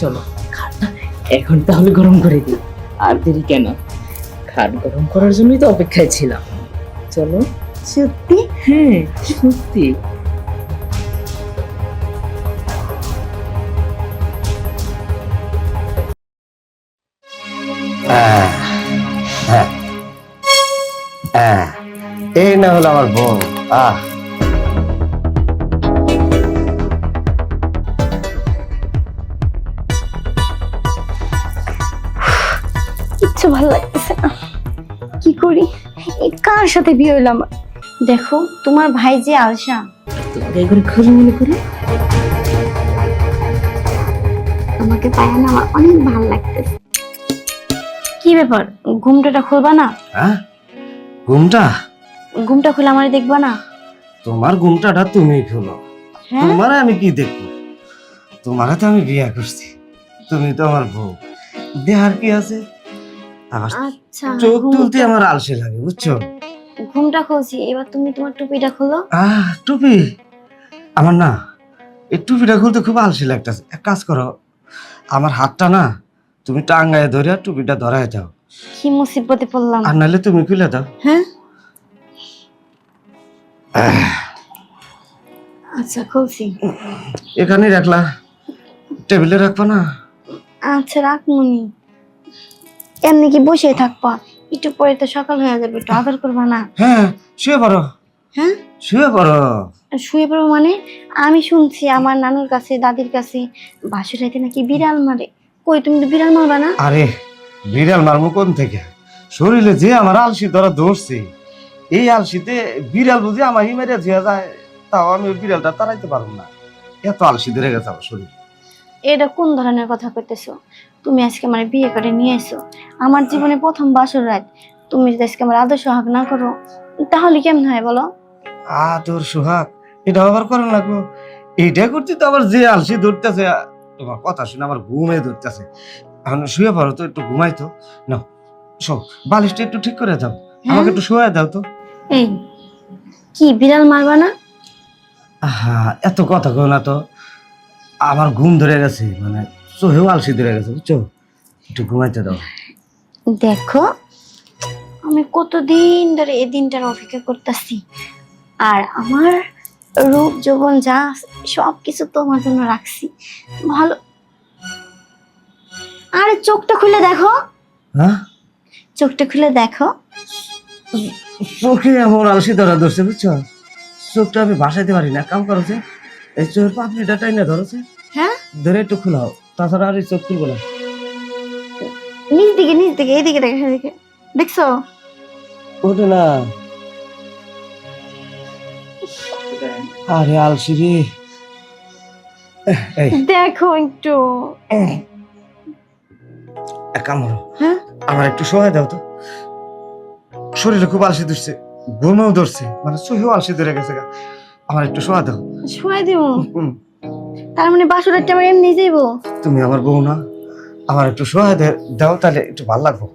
চলো। খাটটা এখন তাহলে গরম করে দিই। আর দেরি কেন? খাট গরম করার জন্যই তো অপেক্ষায় ছিলাম। চলো। সত্যি? হ্যাঁ সত্যি। হ্যাঁ। এই না হলো আমার বউ। আহ। কিচ্ছু ভালো লাগতেছে না। কি করি? এই কার সাথে বিয়ে হইল আমার? দেখো তোমার ভাই যে আলসা। তোমাকে একবার খুঁজে মনে করি? তোমাকে পায় না আমার অনেক ভালো লাগতেছে। কি ব্যাপার? ঘুমটাটা খুলবা না? হ্যাঁ? ঘুমটা? ঘুমটা খুলে আমার দেখবা না? তোমার ঘুমটাটা তুমি খোলো। হ্যাঁ? তোমার আমি কি দেখব? তোমারে তো আমি বিয়ে করছি। তুমি তো আমার বউ। দেহার কি আছে? আচ্ছা চোখ তুলতে আমার আলসে লাগে বুঝছ? ঘুমটা খুলছি এবার তুমি তোমার টুপিটা খোলো। আহ টুপি? আমার না এই টুপিটা খুলতে খুব আলসে লাগতেছে। এক কাজ করো আমার হাতটা না তুমি টাঙ্গায় ধরে টুপিটা ধরায় দাও কি মুসিবতে পড়লাম। আর নাহলে তুমি খুলে দাও। হ্যাঁ? আচ্ছা খুলছি। এখানে রাখলা। টেবিলে রাখবা না? আচ্ছা রাখমুনি এমনি কি বসে থাকবা? একটু পরে তো সকাল হয়ে যাবে একটু আদর করবা না? হ্যাঁ শুয়ে পড়ো। হ্যাঁ? শুয়ে পড়ো। শুয়ে পড়ো মানে? আমি শুনছি আমার নানুর কাছে দাদির কাছে বাসুরাইতে নাকি বিড়াল মারে। কই তুমি তো বিড়াল মারবা না? আরে বিড়াল মারমু কোন থেকে? শরীরে যে আমার আলসি ধরা ধরছে। এই আলসিতে বিড়াল বুঝি আমার মেরে ধুয়ে যায় তাও আমি ওই বিড়ালটা তাড়াইতে পারব না। এত আলসি ধরে গেছে আমার শরীর। এটা কোন ধরনের কথা কইতেছো? তুমি আজকে আমার বিয়ে করে নিয়ে এসো আমার জীবনে প্রথম বাসর রাত তুমি যদি আজকে আমার আদর সোহাগ না করো তাহলে কেমন হয় বলো? আ তোর সোহাগ এটা আবার করেন লাগবো। এইটা করতে তো আবার যে আলসি ধরতেছে তোমার কথা শুনে আমার ঘুমে ধরতেছে। এখন শুয়ে পড়ো তো একটু ঘুমাই তো। না শো বালিশটা একটু ঠিক করে দাও। আমাকে একটু শুয়ে দাও তো। এই কি বিড়াল মারবা না? আহা এত কথা কো না তো। আমার ঘুম ধরে গেছে মানে চোহেও আলসি ধরে গেছে বুঝছ? একটু ঘুমাইতে দাও। দেখো আমি কতদিন ধরে এই দিনটার অপেক্ষা করতেছি। আর আমার রূপ যৌবন যা সব কিছু তোমার জন্য রাখছি। ভালো। আরে চোখটা খুলে দেখো। হ্যাঁ? চোখটা খুলে দেখো। চোখে এমন আলসি ধরা ধরছে বুঝছ? চোখটা আমি ভাসাইতে পারি না কাম করেছে এই পাপড়িটা টাইনা ধরেছে। হ্যাঁ? ধরে একটু খোলাও তাছাড়া আর এই চোখ খুলবো না। নিচ দিকে নিচ দিকে এইদিকে দেখো এদিকে দেখছ? ওঠে না। আরে আলসি রে এই। দেখো একটু। এক কাম করো। হ্যাঁ? আমার একটু সহায় দাও তো। শরীরে খুব আলসি ধরছে ঘুমেও ধরছে মানে চোখেও আলসি ধরে গেছে গা। আমার একটু সহায় দাও। শুয়ে দিব। তার মানে বাসুরাটা আমার এমনি যাইবো? তুমি আমার বউ না আমার একটু দে- দাও তাহলে একটু ভালো লাগবো।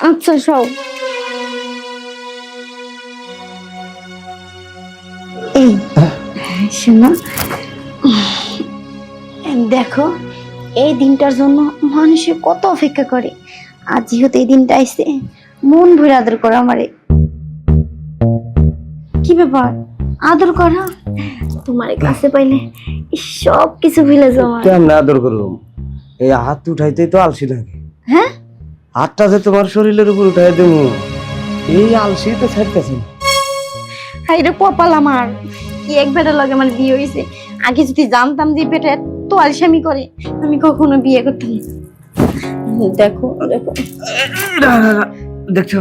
আচ্ছা সব এই শোনো। দেখো এই দিনটার জন্য মানুষে কত অপেক্ষা করে। আর যেহেতু এই দিনটা আইসে মন ভরে আদর করো আমারে। কি ব্যাপার? আদর করা। তোমার কাছে পাইলে সব কিছু ভুলে যাও কেমন আদর করলাম এই হাত উঠাইতেই তো আলসি লাগে। হ্যাঁ? হাতটা যে তোমার শরীরের উপর উঠাই দেবো এই আলসি তো ছাড়তেছে না। হাই রে কপাল আমার কি এক বেটার লগে আমার বিয়ে হয়েছে আগে যদি জানতাম যে বেটা এত আলসামি করে আমি কখনো বিয়ে করতাম না। দেখো দেখো। দেখছ?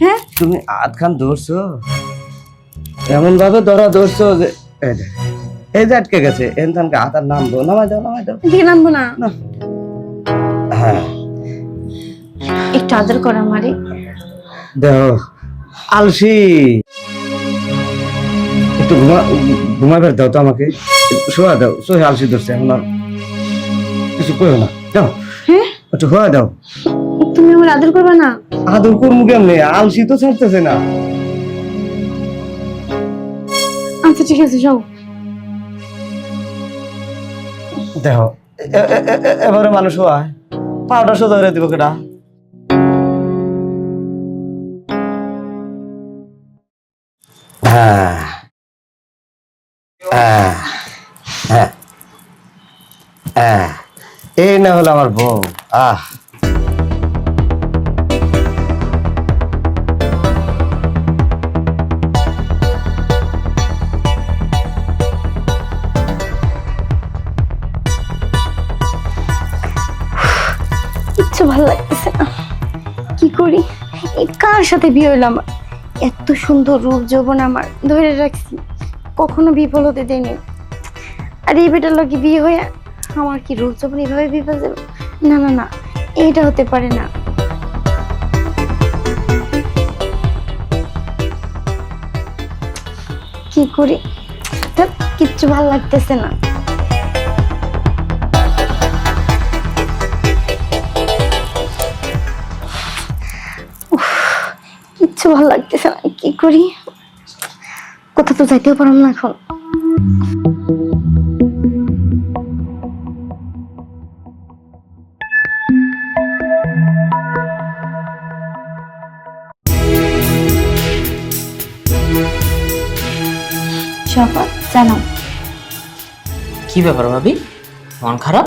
হ্যাঁ? তুমি হাত খান ধরছো? এমন ভাবে ধরা ধরছো যে এই যে আটকে গেছে এনথানকে হাত আর নামবো নামাই দাও নামাই দাও। এদিকে নামবো না। হ্যাঁ। একটু আদর করো আমারে। দেখো আলসি। একটু ঘুমা ঘুমাইবার দাও তো আমাকে। শোয়া দাও শোয়ে আলসি ধরছে এখন আর। কিছু কইও না দাও হ্যাঁ? একটু শোয়া দাও। তুমি আমার আদর করবে না? আদর করব কেমনে? আলসি তো ছাড়তেছে না। আচ্ছা ঠিক আছে, যাও। দেখো এবারে মানুষ হয় পাউডার সোজা করে দিব কেটা হ্যাঁ। হ্যাঁ। হ্যাঁ। এই না হলো আমার বউ, আহ। সাথে বিয়ে হইল আমার। এত সুন্দর রূপ যৌবন আমার, ধরে রাখছি। কখনো বিফল হতে দেয়নি। আর এই বেটার লোকে বিয়ে হয়ে আমার কি রূপ যৌবন এভাবে বিফল যাবে? না না না এইটা হতে পারে না। কি করি? কিচ্ছু ভালো লাগতেছে না। কিচ্ছু ভালো লাগতেছে না কি করি? কোথাও তো যাইতেও পারলাম না এখন। জানো? কি ব্যাপার ভাবি? মন খারাপ?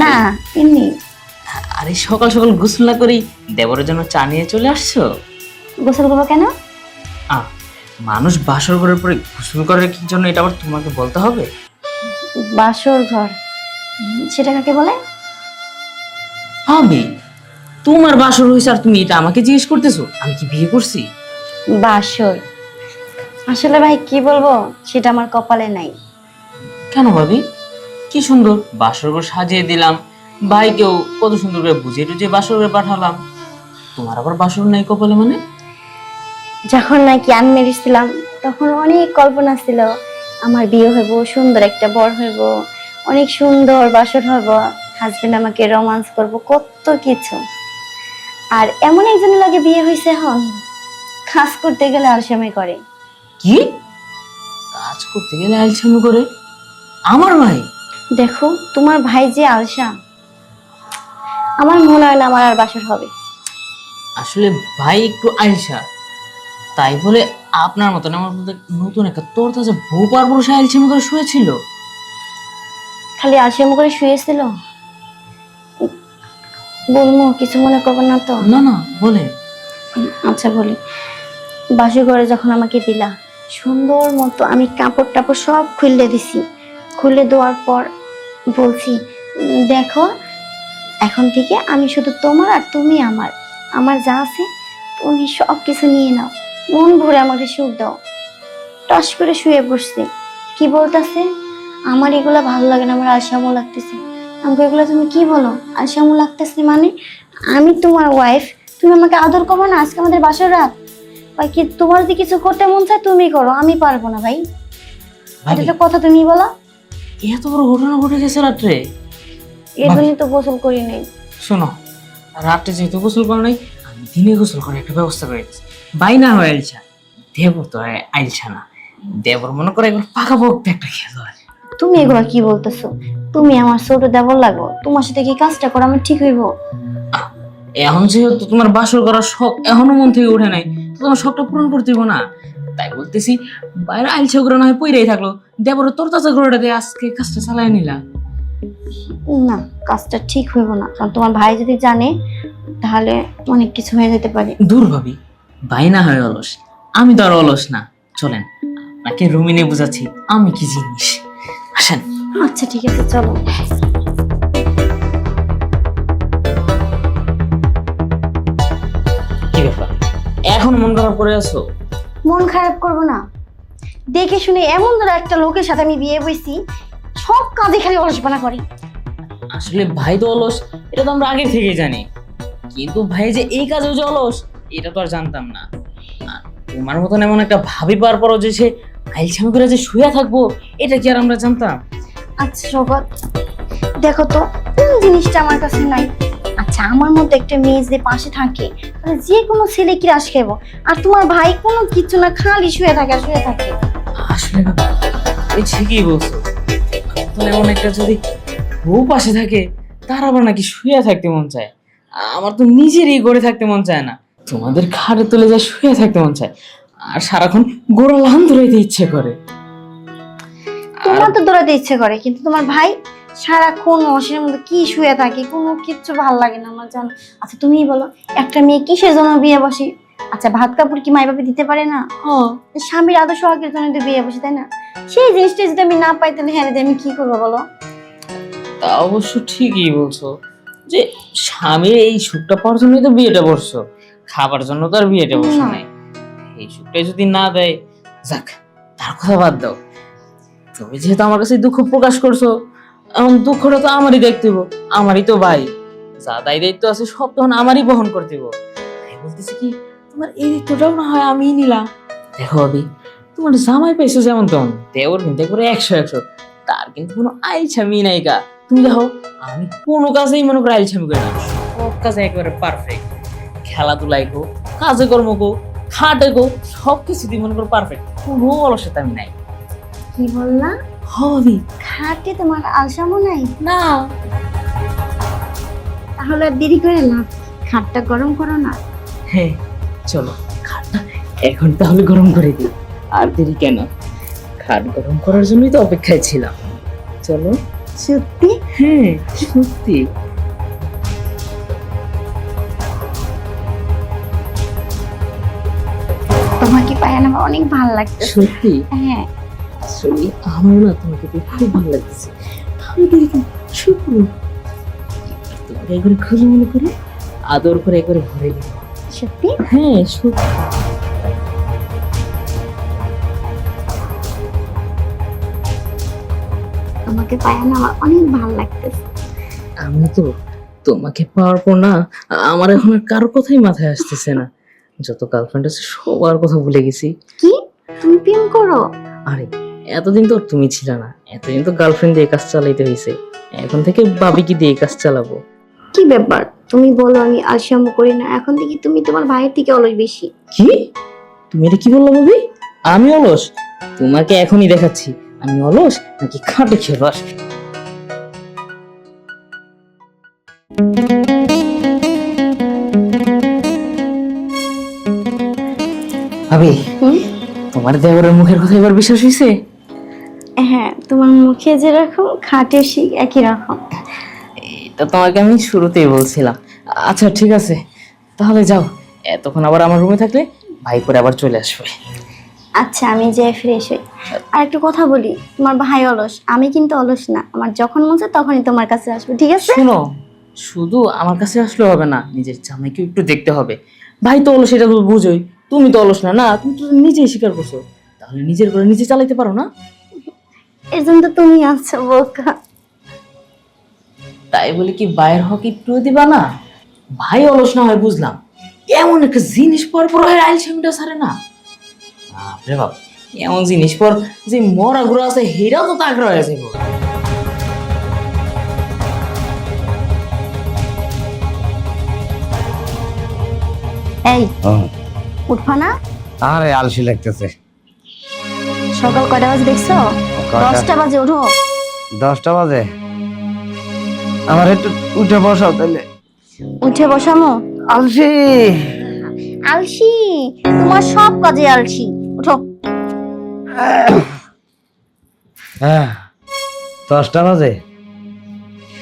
না এমনি। আরে সকাল সকাল গোসল না করি দেবরের জন্য চা নিয়ে চলে আসছো? গোসল করব কেন? আহ মানুষ বাসর ঘরের পরে গোসল করার কি জন্য এটা আবার তোমাকে বলতে হবে? বাসর ঘর। উম, সেটা কাকে বলে? ভাবি তোমার বাসর হয়েছে আর তুমি এটা আমাকে জিজ্ঞেস করতেছো? আমি কি বিয়ে করছি? বাসর। আসলে ভাই কি বলব? সেটা আমার কপালে নাই। কেন ভাবি? কি সুন্দর বাসর ঘর সাজিয়ে দিলাম। ভাইকেও কত সুন্দর করে বুঝিয়ে টুঝিয়ে বাসর ঘরে পাঠালাম। তোমার আবার বাসর নাই কপালে মানে? যখন নাকি আনমেরিড ছিলাম তখন অনেক কল্পনা ছিল আমার বিয়ে হইব সুন্দর একটা বর হইব অনেক সুন্দর বাসর হইব হাজবেন্ড আমাকে রোমান্স করব কত কিছু। আর এমন একজনের লাগে বিয়ে হয়েছে এখন খাস করতে গেলে আলসামি করে। কি? কাজ করতে গেলে আলসামি করে? আমার ভাই? দেখো তোমার ভাই যে আলসা আমার মনে হয় না আমার আর বাসর হবে। আসলে ভাই একটু আলসা। তাই বলে আপনার মতন আমার মধ্যে নতুন একটা তোর তাজা বউ পার বসে আলসামি করে শুয়েছিল। খালি আলসামি করে শুয়েছিল? বলব কিছু মনে করব না তো? না না বলে আচ্ছা বলি। বাসি ঘরে যখন আমাকে দিলা সুন্দর মতো আমি কাপড় টাপড় সব খুললে দিছি। খুলে দেওয়ার পর বলছি "উম, দেখো এখন থেকে আমি শুধু তোমার আর তুমি আমার। আমার যা আছে তুমি সব কিছু নিয়ে নাও। মন ভরে আমাকে সুখ দাও। টস করে শুয়ে বসছে কি বলতেছে? আমার এগুলা ভালো লাগে না আমার আলসামো লাগতেছে। আমাকে এগুলো তুমি কি বলো? আলসামো লাগতেছে মানে? আমি তোমার ওয়াইফ তুমি আমাকে আদর করো না? আজকে আমাদের বাসার রাত। ভাই কি তোমার যদি কিছু করতে মন চায় তুমি করো আমি পারব না ভাই। এটা তো কথা তুমি বলো। এত বড় ঘটনা ঘটে গেছে রাত্রে। এর জন্যই তো গোসল করি নাই। শোনো রাত্রে যেহেতু গোসল করে নাই আমি দিনে গোসল করে একটা ব্যবস্থা করে দিচ্ছি। বাই না হয় আইলছা। দেবর তো আইলছা না। দেবর মনে করে একবার পাকা পোক একটা খেলো হয় তুমি এগুলা কি বলতেছো? তুমি আমার ছোট দেবর লাগো। তোমার সাথে কি কাজটা করা আমার ঠিক হইব? এখন যেহেতু তোমার বাসর করার শখ এখনও মন থেকে উঠে নাই তো তোমার শখটা পূরণ করতে দিব না। তাই বলতেছি বাইরে আইলছা করে না হয় পইরাই থাকল। দেবর তোর তাজা গরুটা দিয়ে আজকে কাজটা চালাই নিলা। না কাজটা ঠিক হইব না। কারণ তোমার ভাই যদি জানে তাহলে অনেক কিছু হয়ে যেতে পারে। দূর ভাবি। ভাই না হয় অলস। আমি তো আর অলস না। চলেন আপনাকে রুমিনে বুঝাচ্ছি আমি কি জিনিস। আসেন। আচ্ছা ঠিক আছে চলো। কি ব্যাপার? এখন মন খারাপ করে আছো? মন খারাপ করব না। দেখে শুনে এমন ধরো একটা লোকের সাথে আমি বিয়ে বইছি সব কাজে খালি অলসপনা করে। আসলে ভাই তো অলস এটা তো আমরা আগে থেকে জানি। কিন্তু ভাই যে এই কাজেও যে অলস এটা তো আর জানতাম না। আর তোমার মতন এমন একটা ভাবি পাওয়ার পরও যে সে আইলছামি করে যে শুয়ে থাকব এটা কি আর আমরা জানতাম? আচ্ছা জগৎ দেখো তো কোন জিনিসটা আমার কাছে নাই? আচ্ছা আমার মধ্যে একটা মেয়ে যে পাশে থাকে তাহলে যে কোনো ছেলে কি রাস খাইবো? আর তোমার ভাই কোনো কিছু না খালি শুয়ে থাকে শুয়ে থাকে। আসলে বাবা এই ঠিকই বলছো। তাহলে এমন একটা যদি বউ পাশে থাকে তার আবার নাকি শুয়ে থাকতে মন চায়? আমার তো নিজেরই গড়ে থাকতে মন চায় না। তোমাদের খাটে তুলে যা শুয়ে থাকতে মন চায় আর সারাক্ষণ গোড়া লান ধরাইতে ইচ্ছে করে। তোমার তো দৌড়াতে ইচ্ছে করে কিন্তু তোমার ভাই সারাক্ষণ মধ্যে কি শুয়ে থাকে কোনো কিচ্ছু ভালো লাগে না। আমার জানো আচ্ছা তুমিই বলো একটা মেয়ে কিসের জন্য বিয়ে বসে? আচ্ছা ভাত কাপড় কি মাই বাবা দিতে পারে না? হ্যাঁ। স্বামীর আদর্শ হকের জন্য তো বিয়ে বসে তাই না? সেই জিনিসটা যদি আমি না পাই তাহলে হ্যাঁ আমি কি করব বলো? তা অবশ্য ঠিকই বলছো যে স্বামীর এই সুখটা পাওয়ার জন্যই তো বিয়েটা বসছো। খাবার জন্য তো আর বিয়েটা বসে নাই। এই সুখটা যদি না দেয় যাক তার কথা বাদ দাও। তুমি যেহেতু আমার কাছে দুঃখ প্রকাশ করছ এখন দুঃখটা তো আমারই দেখতে আমারই তো ভাই। যা দায় দায়িত্ব আছে সব তখন আমারই বহন করতে। তাই বলতেছি কি তোমার এই দায়িত্বটাও না হয় আমিই নিলাম। দেখো ভাবি তোমার জামাই পাইছো যেমন তেমন দেওর কিন্তু করে একশো একশো। তার কিন্তু কোনো আইছামি নাই গা। তুমি দেখো আমি কোনো কাজেই মনে করো আইছামি করি না। সব কাজে একেবারে পারফেক্ট খেলাধুলাই গো কাজে কর্ম গো খাটে গো সব কিছু দিয়ে মনে করো পারফেক্ট কোনো অলসতা আমি নাই। কি বললা? হবি। খাটে তোমার আলসামো নাই? না। তাহলে আর দেরি করে লাভ খাটটা গরম করো না। হ্যাঁ চলো খাটটা এখন তাহলে গরম করে দিই। আর দেরি কেন? খাট গরম করার জন্যই তো অপেক্ষায় ছিলাম। চলো। সত্যি? হ্যাঁ সত্যি। তোমাকে পায় আমার অনেক ভালো লাগছে সত্যি? হ্যাঁ। আসলে আমার না তোমাকে দেখে খুব ভালো লাগতেছে। আমি দেখি শুক্র তোমাকে একবার খুঁজে মনে করে আদর করে একবার ভরে দিই সত্যি? হ্যাঁ সত্যি। তোমাকে পায় না আমার অনেক ভালো লাগতেছে। আমি তো তোমাকে পাওয়ার পর না আমার এখন আর কারও কথাই মাথায় আসতেছে না। যত গার্লফ্রেন্ড আছে সবার কথা ভুলে গেছি। কি? তুমি প্রেম করো? আরে এতদিন তো তুমি ছিল না। এতদিন তো গার্লফ্রেন্ড দিয়ে কাজ চালাইতে হয়েছে এখন থেকে ভাবি কি দিয়ে কাজ চালাবো। কি ব্যাপার? তুমি বলো আমি আলসামো করি না। এখন থেকে তুমি তোমার ভাইয়ের থেকে অলস বেশি। কি? তুমি এটা কি বলল ভাবি? আমি অলস? তোমাকে এখনই দেখাচ্ছি। আমি অলস নাকি খাটে খেলাস ভাবি? তোমার দেবরের মুখের কথা এবার বিশ্বাস হয়েছে হ্যাঁ তোমার মুখে যেরকম খাটে সেই একই রকম। এটা তোমাকে আমি শুরুতেই বলছিলাম। আচ্ছা ঠিক আছে। তাহলে যাও এতক্ষণ আবার আমার রুমে থাকলে ভাই করে আবার চলে আসবে। আচ্ছা আমি যে ফ্রেশ হই আর একটু কথা বলি তোমার ভাই অলস আমি কিন্তু অলস না। আমার যখন মন চায় তখনই তোমার কাছে আসব ঠিক আছে? শোনো শুধু আমার কাছে আসলে হবে না নিজের জামাইকে একটু দেখতে হবে। ভাই তো অলস এটা তো বুঝোই। তুমি তো অলস না না তুমি তো নিজেই স্বীকার করছ। তাহলে নিজের করে নিজে চালাইতে পারো না? এর জন্য তো তুমি আছো বোকা। তাই বলে কি ভাইয়ের হক একটু দিবা না? ভাই অলস না হয় বুঝলাম। এমন একটা জিনিস পর পর হয় আইলসামিটা সারে না। বাপ এমন জিনিস পর যে মরা ঘুরা আছে হেরাও তো হয়ে যাবে এই উঠবা না? আরে আলসি লাগতেছে। সকাল কয়টা বাজে দেখছ? দশটা বাজে ওঠো দশটা বাজে? আমার একটু উঠে বসাও তাহলে উঠে বসামো? আলসি। আলসি? তোমার সব কাজে আলসি। উঠো। হ্যাঁ দশটা বাজে।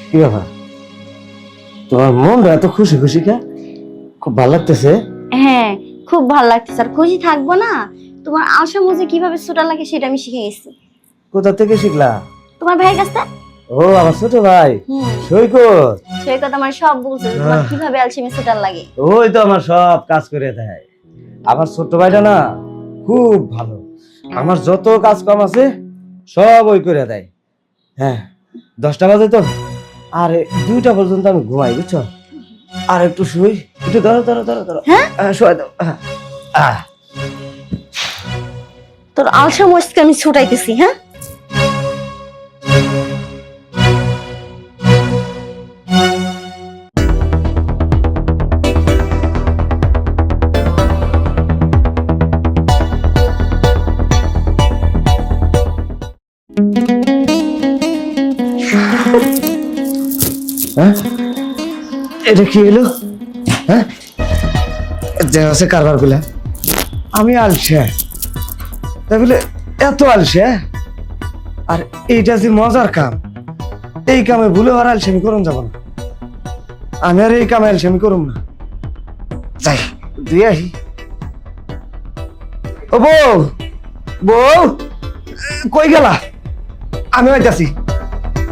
কি ব্যাপার? তোমার মনটা এত খুশি খুশি কে? খুব ভালো লাগতেছে। হ্যাঁ খুব ভালো লাগছে স্যার। খুশি থাকব না? তোমার আশা মুজে কীভাবে ছোটা লাগে সেটা আমি শিখে গেছি। কোথা থেকে শিখলা? তোমার ভাইয়ের কাছে ও আমার ছোট ভাই। হুম। সৈকত। আমার সব বলছে তোমার কীভাবে আলসেমি ছোটার লাগে। ওই তো আমার সব কাজ করে দেয়। আমার ছোট্ট ভাইটা না খুব ভালো। আমার যত কাজ কম আছে সব ওই করে দেয়। হ্যাঁ দশটা বাজে তো। আর দুইটা পর্যন্ত আমি ঘুমাই বুঝছ? আর একটু শুই। একটু ধরো ধরো ধরো ধরো। হ্যাঁ? আহ, শোয়া দাও। আহ, আহ। তোর আলসা মস্তিকে আমি ছুটাইতেছি হ্যাঁ? হ্যাঁ? এটা কি এলো হ্যাঁ? আছে কারবারগুলা। আমি এত আর এইটা যে মজার কাম, এই কামে ভুলে আর করুন যাব না। আমি আর এই কামে আলসেমি করুম না। যাই, দিয়ে আসি ও বউ বউ, কই গেলা? আমি হইতাছি